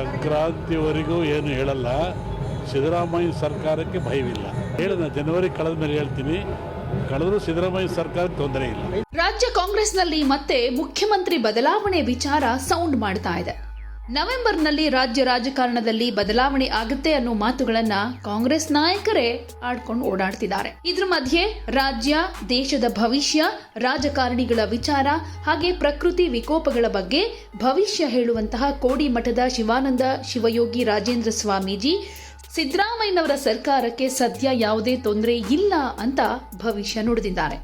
ಸಂಕ್ರಾಂತಿವರೆಗೂ ಏನು ಹೇಳಲ್ಲ. ಸಿದ್ದರಾಮಯ್ಯ ಸರ್ಕಾರಕ್ಕೆ ಭಯವಿಲ್ಲ. ಹೇಳಿದ ಜನವರಿ ಕಳೆದ ಮೇಲೆ ಹೇಳ್ತೀನಿ. ಕಳೆದರೂ ಸಿದ್ದರಾಮಯ್ಯ ಸರ್ಕಾರ ತೊಂದರೆ ಇಲ್ಲ. ರಾಜ್ಯ ಕಾಂಗ್ರೆಸ್ನಲ್ಲಿ ಮತ್ತೆ ಮುಖ್ಯಮಂತ್ರಿ ಬದಲಾವಣೆ ವಿಚಾರ ಸೌಂಡ್ ಮಾಡ್ತಾ ಇದೆ. ನವೆಂಬರ್ನಲ್ಲಿ ರಾಜ್ಯ ರಾಜಕಾರಣದಲ್ಲಿ ಬದಲಾವಣೆ ಆಗುತ್ತೆ ಅನ್ನೋ ಮಾತುಗಳನ್ನ ಕಾಂಗ್ರೆಸ್ ನಾಯಕರೇ ಆಡ್ಕೊಂಡು ಓಡಾಡ್ತಿದ್ದಾರೆ. ಇದ್ರ ಮಧ್ಯೆ ರಾಜ್ಯ, ದೇಶದ ಭವಿಷ್ಯ, ರಾಜಕಾರಣಿಗಳ ವಿಚಾರ, ಹಾಗೆ ಪ್ರಕೃತಿ ವಿಕೋಪಗಳ ಬಗ್ಗೆ ಭವಿಷ್ಯ ಹೇಳುವಂತಹ ಕೋಡಿಮಠದ ಶಿವಾನಂದ ಶಿವಯೋಗಿ ರಾಜೇಂದ್ರ ಸ್ವಾಮೀಜಿ, ಸಿದ್ದರಾಮಯ್ಯನವರ ಸರ್ಕಾರಕ್ಕೆ ಸದ್ಯ ಯಾವುದೇ ತೊಂದರೆ ಇಲ್ಲ ಅಂತ ಭವಿಷ್ಯ ನುಡಿದಿದ್ದಾರೆ.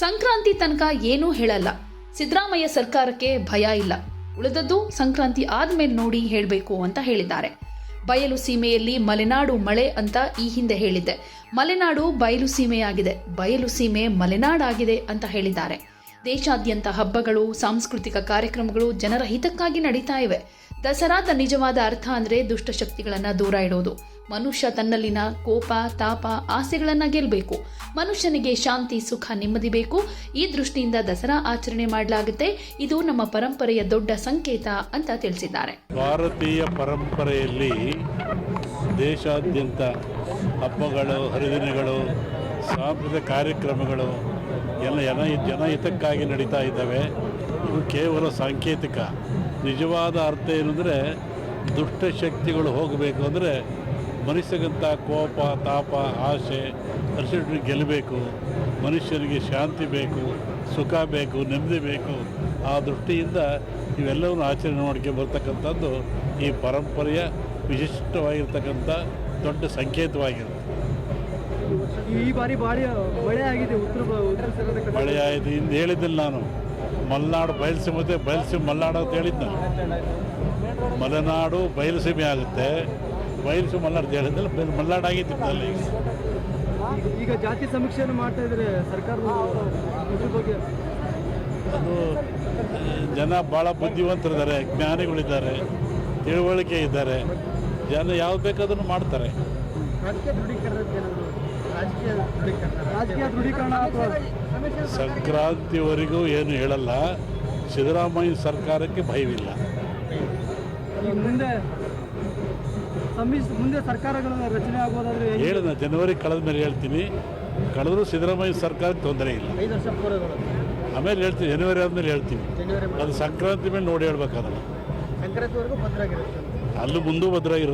ಸಂಕ್ರಾಂತಿ ತನಕ ಏನೂ ಹೇಳಲ್ಲ. ಸಿದ್ದರಾಮಯ್ಯ ಸರ್ಕಾರಕ್ಕೆ ಭಯ ಇಲ್ಲ. ಉಳಿದದ್ದು ಸಂಕ್ರಾಂತಿ ಆದಮೇಲೆ ನೋಡಿ ಹೇಳಬೇಕು ಅಂತ ಹೇಳಿದ್ದಾರೆ. ಬಯಲು ಸೀಮೆಯಲ್ಲಿ ಮಲೆನಾಡು ಮಳೆ ಅಂತ ಈ ಹಿಂದೆ ಹೇಳಿದ್ದೆ. ಮಲೆನಾಡು ಬಯಲು ಸೀಮೆಯಾಗಿದೆ. ಬಯಲು ಸೀಮೆ ಮಲೆನಾಡಾಗಿದೆ ಅಂತ ಹೇಳಿದ್ದಾರೆ. ದೇಶಾದ್ಯಂತ ಹಬ್ಬಗಳು, ಸಾಂಸ್ಕೃತಿಕ ಕಾರ್ಯಕ್ರಮಗಳು ಜನರ ಹಿತಕ್ಕಾಗಿ ನಡೀತಾ ಇವೆ. ದಸರಾದ ನಿಜವಾದ ಅರ್ಥ ಅಂದ್ರೆ ದುಷ್ಟಶಕ್ತಿಗಳನ್ನು ದೂರ ಇಡೋದು. ಮನುಷ್ಯ ತನ್ನಲ್ಲಿನ ಕೋಪ, ತಾಪ, ಆಸೆಗಳನ್ನು ಗೆಲ್ಲಬೇಕು ಮನುಷ್ಯನಿಗೆ ಶಾಂತಿ, ಸುಖ, ನೆಮ್ಮದಿ ಬೇಕು. ಈ ದೃಷ್ಟಿಯಿಂದ ದಸರಾ ಆಚರಣೆ ಮಾಡಲಾಗುತ್ತೆ. ಇದು ನಮ್ಮ ಪರಂಪರೆಯ ದೊಡ್ಡ ಸಂಕೇತ ಅಂತ ತಿಳಿಸಿದ್ದಾರೆ. ಭಾರತೀಯ ಪರಂಪರೆಯಲ್ಲಿ ದೇಶಾದ್ಯಂತ ಹಬ್ಬಗಳು, ಹರಿದಿನಗಳು, ಸಾಂಸ್ಕೃತಿಕ ಕಾರ್ಯಕ್ರಮಗಳು ಎಲ್ಲ ಜನ ಜನಹಿತಕ್ಕಾಗಿ ನಡೀತಾ ಇದ್ದಾವೆ. ಇದು ಕೇವಲ ಸಾಂಕೇತಿಕ. ನಿಜವಾದ ಅರ್ಥ ಏನಂದರೆ ದುಷ್ಟಶಕ್ತಿಗಳು ಹೋಗಬೇಕು ಅಂದರೆ ಮನುಷ್ಯಗಂತ ಕೋಪ ತಾಪ ಆಸೆ ಹರ್ಷಿಟ್ಟು ಗೆಲ್ಲಬೇಕು ಮನುಷ್ಯನಿಗೆ ಶಾಂತಿ ಬೇಕು ಸುಖ ಬೇಕು ನೆಮ್ಮದಿ ಬೇಕು ಆ ದೃಷ್ಟಿಯಿಂದ ಇವೆಲ್ಲವನ್ನು ಆಚರಣೆ ಮಾಡ್ಕೊಂಡು ಬರ್ತಕ್ಕಂಥದ್ದು ಈ ಪರಂಪರೆಯ ವಿಶಿಷ್ಟವಾಗಿರ್ತಕ್ಕಂಥ ದೊಡ್ಡ ಸಂಕೇತವಾಗಿರುತ್ತೆ. ಈ ಬಾರಿ ಭಾರಿ ಮಳೆ ಆಗಿದೆ ಉತ್ತರ. ಮಳೆ ಆಯಿತು ಇಂದು ಹೇಳಿದ್ದಿಲ್ಲ ನಾನು. ಮಲೆನಾಡು ಬಯಲುಸೀಮೆ ಬಯಲುಸೀಮೆ ಮಲೆನಾಡು ಅಂತ ಹೇಳಿದ್ದು ನಾನು ಮಲೆನಾಡು ಬಯಲುಸೀಮೆ ಆಗುತ್ತೆ. ಬಯಲುಸೀಮೆ ಮಲೆನಾಡು ಹೇಳಿದ್ರೆ ಬೇರೆ ಮಲೆನಾಡು ಈಗ- ಈಗ ಜಾತಿ ಸಮೀಕ್ಷೆಯನ್ನು ಮಾಡ್ತಾ ಇದ್ರೆ ಸರ್ಕಾರ ಅದು ಜನ ಭಾಳ ಬುದ್ಧಿವಂತರಿದ್ದಾರೆ ಜ್ಞಾನಿಗಳಿದ್ದಾರೆ ತಿಳುವಳಿಕೆ ಇದ್ದಾರೆ. ಜನ ಯಾವ್ದು ಬೇಕಾದ್ರೂ ಮಾಡ್ತಾರೆ. ಸಂಕ್ರಾಂತಿವರೆಗೂ ಏನು ಹೇಳಲ್ಲ. ಸಿದ್ದರಾಮಯ್ಯ ಸರ್ಕಾರಕ್ಕೆ ಭಯವಿಲ್ಲ. ಈಗ ಮುಂದೆ ಸರ್ಕಾರಗಳು ರಚನೆ ಆಗೋದಾದ್ರೆ? ಹೇಳಿದ ಜನವರಿ ಕಳೆದ ಮೇಲೆ ಹೇಳ್ತೀನಿ. ಕಳೆದ್ರೂ ಸಿದ್ದರಾಮಯ್ಯ ಸರ್ಕಾರ ತೊಂದರೆ ಇಲ್ಲ. ಐದು ವರ್ಷ ಪೂರ್ವಗಳು ಆಮೇಲೆ ಹೇಳ್ತೀನಿ ಜನವರಿ ಆದ್ಮೇಲೆ ಹೇಳ್ತೀನಿ. ಜನವರಿ ಅದು ಸಂಕ್ರಾಂತಿ ಮೇಲೆ ನೋಡಿ ಹೇಳ್ಬೇಕಾದ್ರೆ ಸಂಕ್ರಾಂತಿವರೆಗೂ ಭದ್ರಾಗಿರುತ್ತೆ. ಅಲ್ಲೂ ಮುಂದೂ ಭದ್ರ ಇರುತ್ತೆ